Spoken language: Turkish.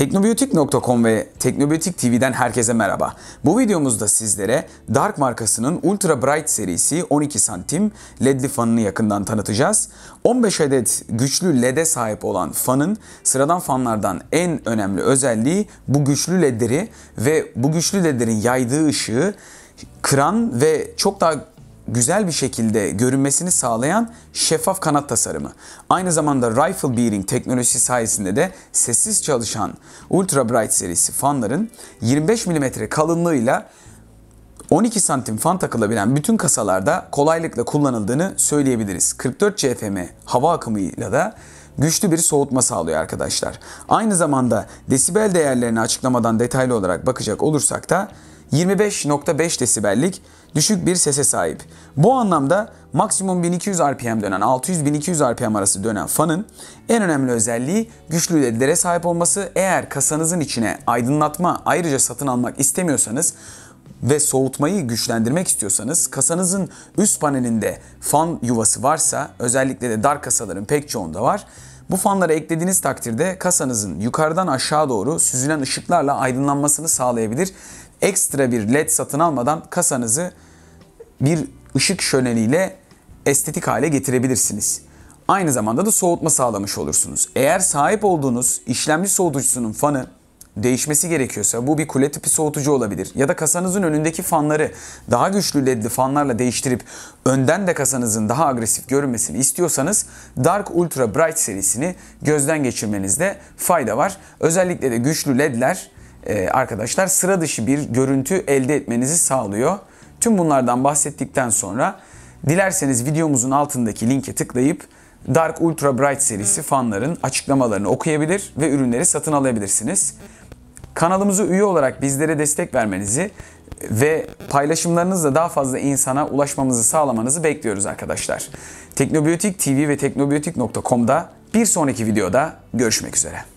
Teknobiyotik.com ve Teknobiyotik TV'den herkese merhaba. Bu videomuzda sizlere Dark markasının Ultra Bright serisi 12 santim ledli fanını yakından tanıtacağız. 15 adet güçlü led'e sahip olan fanın sıradan fanlardan en önemli özelliği bu güçlü ledleri ve bu güçlü ledlerin yaydığı ışığı kıran ve çok daha güzel bir şekilde görünmesini sağlayan şeffaf kanat tasarımı. Aynı zamanda rifle bearing teknolojisi sayesinde de sessiz çalışan Ultra Bright serisi fanların 25 mm kalınlığıyla 12 santim fan takılabilen bütün kasalarda kolaylıkla kullanıldığını söyleyebiliriz. 44 CFM hava akımıyla da güçlü bir soğutma sağlıyor arkadaşlar. Aynı zamanda desibel değerlerini açıklamadan detaylı olarak bakacak olursak da 25.5 desibellik düşük bir sese sahip. Bu anlamda maksimum 1200 RPM dönen 600-1200 RPM arası dönen fanın en önemli özelliği güçlü ledlere sahip olması. Eğer kasanızın içine aydınlatma ayrıca satın almak istemiyorsanız ve soğutmayı güçlendirmek istiyorsanız kasanızın üst panelinde fan yuvası varsa özellikle de dar kasaların pek çoğunda var. Bu fanları eklediğiniz takdirde kasanızın yukarıdan aşağı doğru süzülen ışıklarla aydınlanmasını sağlayabilir. Ekstra bir led satın almadan kasanızı bir ışık şöleniyle estetik hale getirebilirsiniz. Aynı zamanda da soğutma sağlamış olursunuz. Eğer sahip olduğunuz işlemci soğutucusunun fanı değişmesi gerekiyorsa bu bir kule tipi soğutucu olabilir. Ya da kasanızın önündeki fanları daha güçlü ledli fanlarla değiştirip önden de kasanızın daha agresif görünmesini istiyorsanız Dark Ultra Bright serisini gözden geçirmenizde fayda var. Özellikle de güçlü ledler e, arkadaşlar sıra dışı bir görüntü elde etmenizi sağlıyor. Tüm bunlardan bahsettikten sonra dilerseniz videomuzun altındaki linke tıklayıp Dark Ultra Bright serisi fanların açıklamalarını okuyabilir ve ürünleri satın alabilirsiniz. Kanalımıza üye olarak bizlere destek vermenizi ve paylaşımlarınızla daha fazla insana ulaşmamızı sağlamanızı bekliyoruz arkadaşlar. Teknobiyotik TV ve teknobiyotik.com'da bir sonraki videoda görüşmek üzere.